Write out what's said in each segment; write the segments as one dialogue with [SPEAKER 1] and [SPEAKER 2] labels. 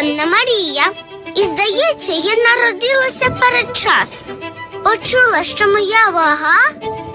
[SPEAKER 1] Анна Марія. І здається, я народилася передчасно. Почула, що моя вага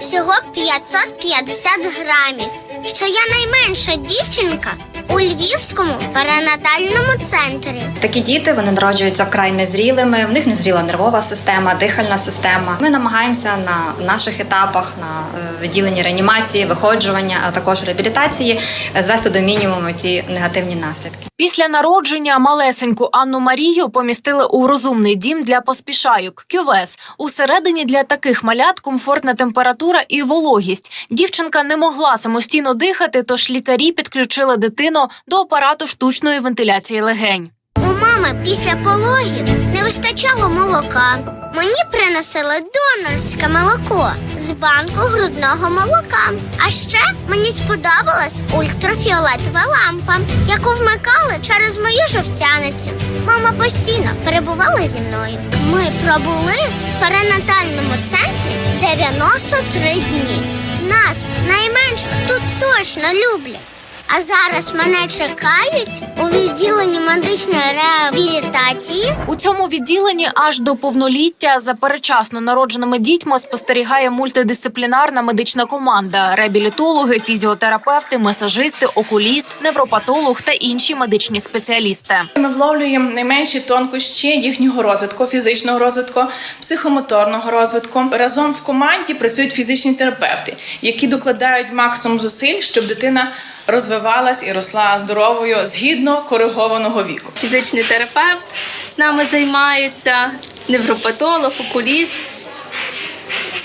[SPEAKER 1] всього 550 грамів, що я найменша дівчинка у Львівському перинатальному центрі.
[SPEAKER 2] Такі діти вони народжуються вкрай незрілими. В них незріла нервова система, дихальна система. Ми намагаємося на наших етапах на е, відділенні реанімації, виходжування, а також реабілітації е, звести до мінімуму ці негативні наслідки.
[SPEAKER 3] Після народження малесеньку Анну Марію помістили у розумний дім для поспішайок кювес. Усередині для таких малят комфортна температура і вологість. Дівчинка не могла самостійно дихати, тож лікарі підключили дитину до апарату штучної вентиляції легень.
[SPEAKER 1] У мами після пологів не вистачало молока. Мені приносили донорське молоко з банку грудного молока. А ще мені сподобалась ультрафіолетова лампа, яку вмикали через мою жовтяницю. Мама постійно перебувала зі мною. Ми пробули в перинатальному центрі 93 дні. Нас найменших тут точно люблять. А зараз мене чекають у відділенні медичної реабілітації.
[SPEAKER 3] У цьому відділенні аж до повноліття за перечасно народженими дітьми спостерігає мультидисциплінарна медична команда: реабілітологи, фізіотерапевти, масажисти, окуліст, невропатолог та інші медичні спеціалісти.
[SPEAKER 4] Ми вловлюємо найменші тонкощі їхнього розвитку, фізичного розвитку, психомоторного розвитку. Разом в команді працюють фізичні терапевти, які докладають максимум зусиль, щоб дитина розвивалась і росла здоровою згідно коригованого віку.
[SPEAKER 5] фізичний терапевт з нами займається, невропатолог, окуліст.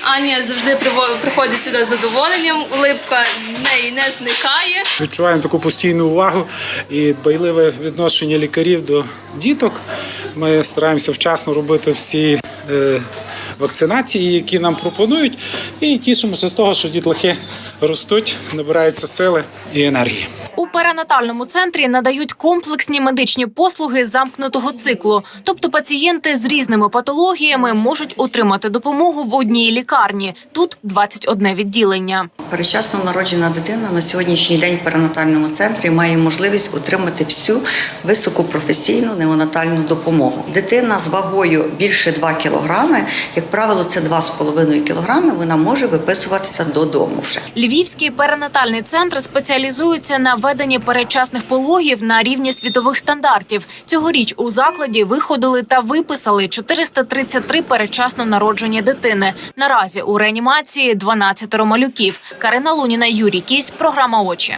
[SPEAKER 5] Аня завжди приво- приходить сюди з задоволенням, улипка в неї не зникає.
[SPEAKER 6] Відчуваємо таку постійну увагу і дбайливе відношення лікарів до діток. Ми стараємося вчасно робити всі е, вакцинації, які нам пропонують, і тішимося з того, що дітлахи ростуть, набираються сили і енергії.
[SPEAKER 3] У перинатальному центрі надають комплексні медичні послуги замкнутого циклу. Тобто пацієнти з різними патологіями можуть отримати допомогу в одній лікарні. Тут 21 відділення.
[SPEAKER 7] Передчасно народжена дитина на сьогоднішній день в перинатальному центрі має можливість отримати всю високопрофесійну неонатальну допомогу. Дитина з вагою більше 2 кілограми, як правило, це 2,5 кілограми, вона може виписуватися додому вже.
[SPEAKER 3] Львівський перинатальний центр спеціалізується на веденні передчасних пологів на рівні світових стандартів. Цьогоріч у закладі виходили та виписали 433 передчасно народжені дитини. Наразі у реанімації 12 малюків. Карина Луніна, Юрій Кісь, програма очі.